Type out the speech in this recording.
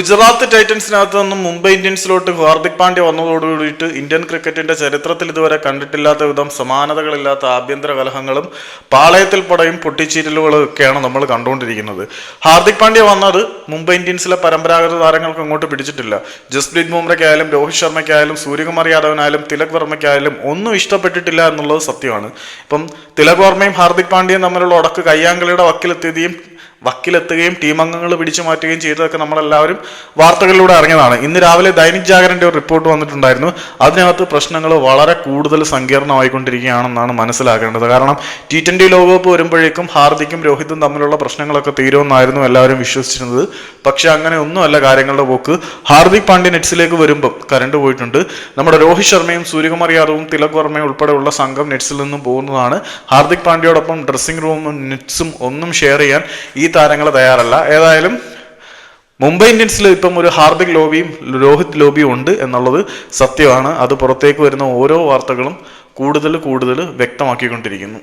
ഗുജറാത്ത് ടൈറ്റൻസിനകത്ത് നിന്നും മുംബൈ ഇന്ത്യൻസിലോട്ട് ഹാർദിക് പാണ്ഡ്യ വന്നതോടുകൂടിയിട്ട് ഇന്ത്യൻ ക്രിക്കറ്റിന്റെ ചരിത്രത്തിൽ ഇതുവരെ കണ്ടിട്ടില്ലാത്ത വിധം സമാനതകളില്ലാത്ത ആഭ്യന്തര കലഹങ്ങളും പാളയത്തിൽ പടയും പൊട്ടിച്ചീരലുകളും ഒക്കെയാണ് നമ്മൾ കണ്ടുകൊണ്ടിരിക്കുന്നത്. ഹാർദിക് പാണ്ഡ്യ വന്നത് മുംബൈ ഇന്ത്യൻസിലെ പരമ്പരാഗത താരങ്ങൾക്ക് അങ്ങോട്ട് പിടിച്ചിട്ടില്ല. ജസ്പ്രീത് ബുംറയ്ക്കായാലും രോഹിത് ശർമ്മയ്ക്കായാലും സൂര്യകുമാർ യാദവിനായാലും തിലക് വർമ്മയ്ക്കായാലും ഒന്നും ഇഷ്ടപ്പെട്ടിട്ടില്ല എന്നുള്ളത് സത്യമാണ്. ഇപ്പം തിലക് വർമ്മയും ഹാർദിക് പാണ്ഡ്യയും തമ്മിലുള്ള ഉടക്ക് കയ്യാങ്കളിയുടെ വക്കിലെത്തിയതും വക്കിലെത്തുകയും ടീം അംഗങ്ങൾ പിടിച്ചു മാറ്റുകയും ചെയ്തതൊക്കെ നമ്മളെല്ലാവരും വാർത്തകളിലൂടെ അറിഞ്ഞതാണ്. ഇന്ന് രാവിലെ ദൈനിക് ജാഗരന്റെ ഒരു റിപ്പോർട്ട് വന്നിട്ടുണ്ടായിരുന്നു. അതിനകത്ത് പ്രശ്നങ്ങൾ വളരെ കൂടുതൽ സങ്കീർണമായിക്കൊണ്ടിരിക്കുകയാണെന്നാണ് മനസ്സിലാക്കേണ്ടത്. കാരണം ടി ട്വന്റി ലോകകപ്പ് വരുമ്പോഴേക്കും ഹാർദിക്കും രോഹിതും തമ്മിലുള്ള പ്രശ്നങ്ങളൊക്കെ തീരുമെന്നായിരുന്നു എല്ലാവരും വിശ്വസിച്ചിരുന്നത്. പക്ഷെ അങ്ങനെ ഒന്നുമല്ല കാര്യങ്ങളുടെ പോക്ക്. ഹാർദിക് പാണ്ഡ്യ നെറ്റ്സിലേക്ക് വരുമ്പം കരണ്ട് പോയിട്ടുണ്ട്. നമ്മുടെ രോഹിത് ശർമ്മയും സൂര്യകുമാർ യാദവും തിലക് വർമ്മയും ഉൾപ്പെടെയുള്ള സംഘം നെറ്റ്സിൽ നിന്നും പോകുന്നതാണ്. ഹാർദിക് പാണ്ഡ്യയോടൊപ്പം ഡ്രസ്സിംഗ് റൂമും നെറ്റ്സും ഒന്നും ഷെയർ ചെയ്യാൻ ഈ താരങ്ങൾ തയ്യാറല്ല. ഏതായാലും മുംബൈ ഇന്ത്യൻസിൽ ഇപ്പം ഒരു ഹാർദിക് ലോബിയും രോഹിത് ലോബിയും ഉണ്ട് എന്നുള്ളത് സത്യമാണ്. അത് പുറത്തേക്ക് വരുന്ന ഓരോ വാർത്തകളും കൂടുതൽ കൂടുതൽ വ്യക്തമാക്കിക്കൊണ്ടിരിക്കുന്നു.